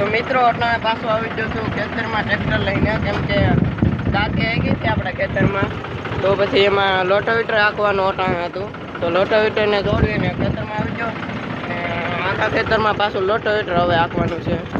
અટાણે પાછું આવી ગયો છું ખેતરમાં ટ્રેક્ટર લઈને, કેમ કે દાંતી આવી ગઈ હતી આપણા ખેતરમાં. તો પછી એમાં લોટોવીટર હાંકવાનું અટાણે હતું. તો લોટોવીટરને દોડીને ખેતરમાં આવી ગયો. આખા ખેતરમાં પાછું લોટોવીટર હવે હાંકવાનું છે.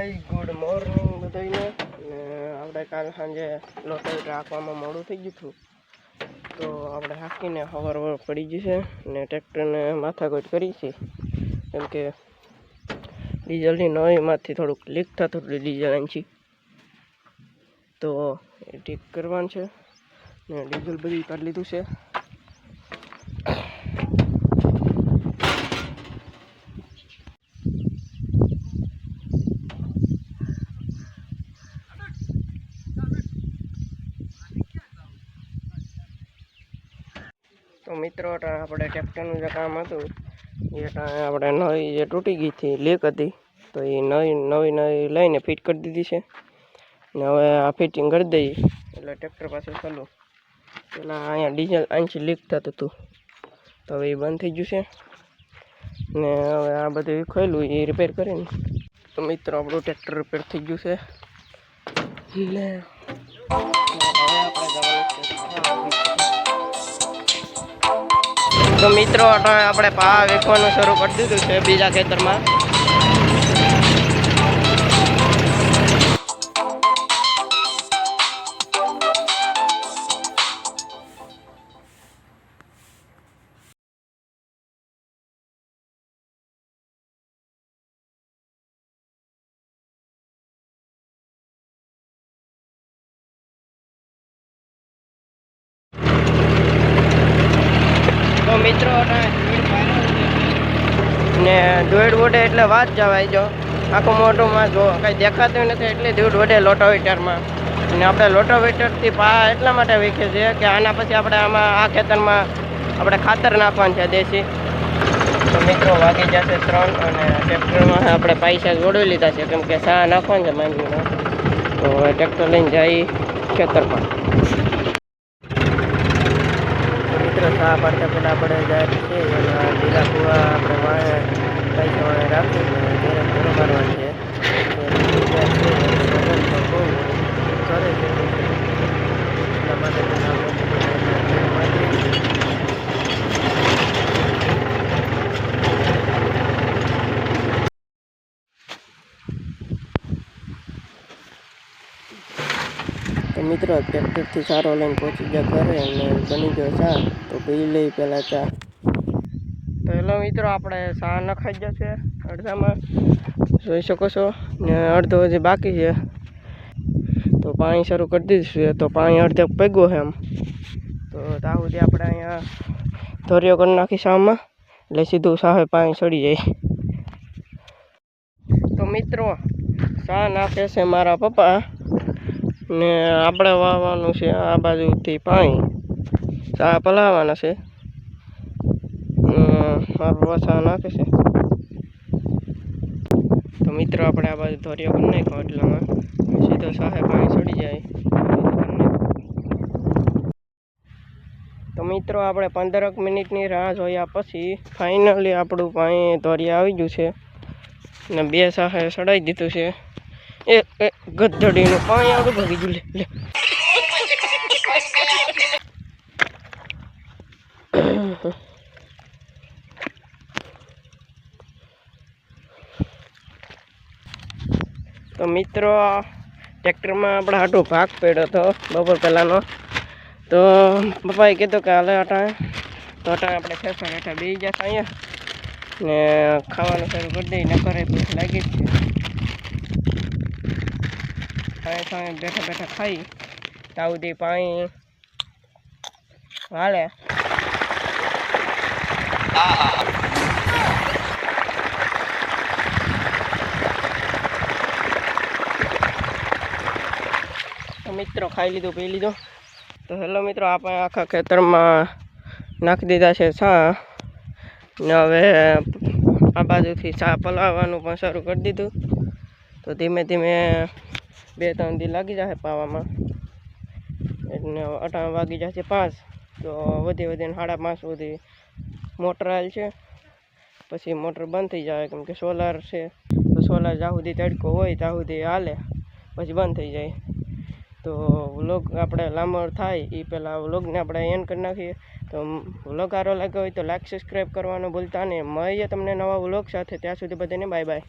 Hello good morning બધાને ને આપણે કાલ સાંજે લોટરી હાંકવામાં મોડું થઈ ગયું હતું. તો આપણે હાંકીને હવાર હવાર પડી જશે ને ટ્રેક્ટરને માથાકૂટ કરી છે. કેમ કે ડીઝલની નળીમાંથી થોડુંક લીક થતું હતું ડીઝલ અહીંથી તો એ ઠીક કરવાનું છે ને ડીઝલ બધું કાઢી લીધું છે. તો મિત્રો આપણે ટ્રેક્ટરનું જે કામ હતું, એ આપણે નવી જે તૂટી ગઈ હતી લીક હતી, તો એ નવી નવી નવી લઈને ફિટ કરી દીધી છે. ને હવે આ ફિટિંગ કરી દઈએ. એટલે ટ્રેક્ટર પાસે ચાલુ. પેલા અહીંયા ડીઝલ અહીંથી લીક થતું હતું. તો હવે એ બંધ થઈ ગયું છે. ને હવે આ બધું ખોયલું, એ રિપેર કરીને. તો મિત્રો, આપણું ટ્રેક્ટર રિપેર થઈ ગયું છે. ને. હવે આપણે જવાનું છે તો મિત્રો આપણે પા વેખવાનું શરૂ કરી દીધું છે બીજા ખેતરમાં. મિત્રો. ને ધૂળ વડે એટલે વાત જવાય જો. આખું મોઢુંમાં જો. કંઈ દેખાતું નથી એટલી ધૂળ લોટો લોટોવીટરમાં. અને આપણે લોટોવીટરથી પા એટલા માટે વીખે છે કે આના પછી આપણે આમાં આ ખેતરમાં આપણે ખાતર નાખવાનું છે દેશી. તો મિત્રો વાગી જશે ત્રણ અને ટ્રેક્ટરમાં આપણે પૈસા જોડી લીધા છે. કેમ કે સા નાખવાનું છે માંડવીનો. તો ટ્રેક્ટર લઈને જઈ ખેતરમાં. મિત્રો સા પાડતા પહેલાં આપણે જાય છે. લીલા કુવા આપણે વાળે પૈસા વાળે રાખીને ઘરે ઘરો મારવાનું છે તો બીજા છે એ વજન તો બહુ કરે છે એટલા માટે તેને આપણે મારીએ. તો ટ્રેક્ટરથી સારો લઈને પહોંચી ગયા ઘરે અને બની ગયો ચા, તો પી લઈ પહેલાં ચા. તો હેલો મિત્રો, આપણે ચા નખાઈ ગયા છે અડધામાં. જોઈ શકો છો, ને અડધો હજી બાકી છે. તો પાણી શરૂ કરી દીધું તો પાણી અડધે પગ્યું છે એમ. તો ત્યાં સુધી આપણે અહીંયા ધોરિયો કરી નાખી શામાં એટલે સીધું સાહે પાણી ચડી જાય. તો મિત્રો, ચા નાખે છે મારા પપ્પા. ને આપણે વાવવાનું છે આ બાજુથી પાણી. ચા પલાવવાના છે. અમ, મારા નાખે છે. તો મિત્રો આપણે આ બાજુ ધોરિયો કરી નાખ્યો એટલામાં. સીધો સાહે પાણી ચડી જાય. તો મિત્રો આપણે પંદરક મિનિટની રાહ જોયા પછી ફાઇનલી આપણું પાણી ધોરિયા આવી ગયું છે. ને બે સાહે ચડાવી દીધું છે. એ એ, ગધડીનું પાણી આવતું ભરી ગયું. લે તો મિત્રો, ટ્રેક્ટરમાં આપણે આટલો ભાગ પડ્યો હતો બપોર પહેલાંનો. તો પપ્પાએ કીધું કે હાલે અટાણે તો અટાણે આપણે ફેફસા હેઠા બેસી જતા અહીંયા. ને ખાવાનું શરૂ કરી દઈએ ન કરે ભૂખ લાગી જ છે. સાંજે સાંજે બેઠા બેઠા ખાઈ. ત્યાં પાણી. હાલે. મિત્રો ખાઈ લીધું, પી લીધો. તો હેલો મિત્રો, આપણે આખા ખેતરમાં નાખી દીધા છે છા ને હવે આ બાજુથી સા પલાવવાનું પણ શરૂ કરી દીધું. તો ધીમે ધીમે બે ત્રણ દી લાગી જશે પાવામાં. એટલે અટાણ વાગી જશે પાંચ. તો વધી વધીને સાડા પાંચ સુધી મોટર આવેલ છે. પછી મોટર બંધ થઈ જાય, કેમ કે સોલાર છે. તો સોલાર જ્યાં સુધી તડકો હોય ત્યાં સુધી હાલે, પછી બંધ થઈ જાય. તો વ્લોગ આપણે લાંબો થાય એ પહેલાં વ્લોગને આપણે એન્ડ કરી નાખીએ. તો વ્લોગ સારો લાગ્યો હોય તો લાઈક સબસ્ક્રાઈબ કરવાનું ભૂલતા નહીં. મળીએ તમને નવા વ્લોગ સાથે. ત્યાં સુધી બધાને બાય બાય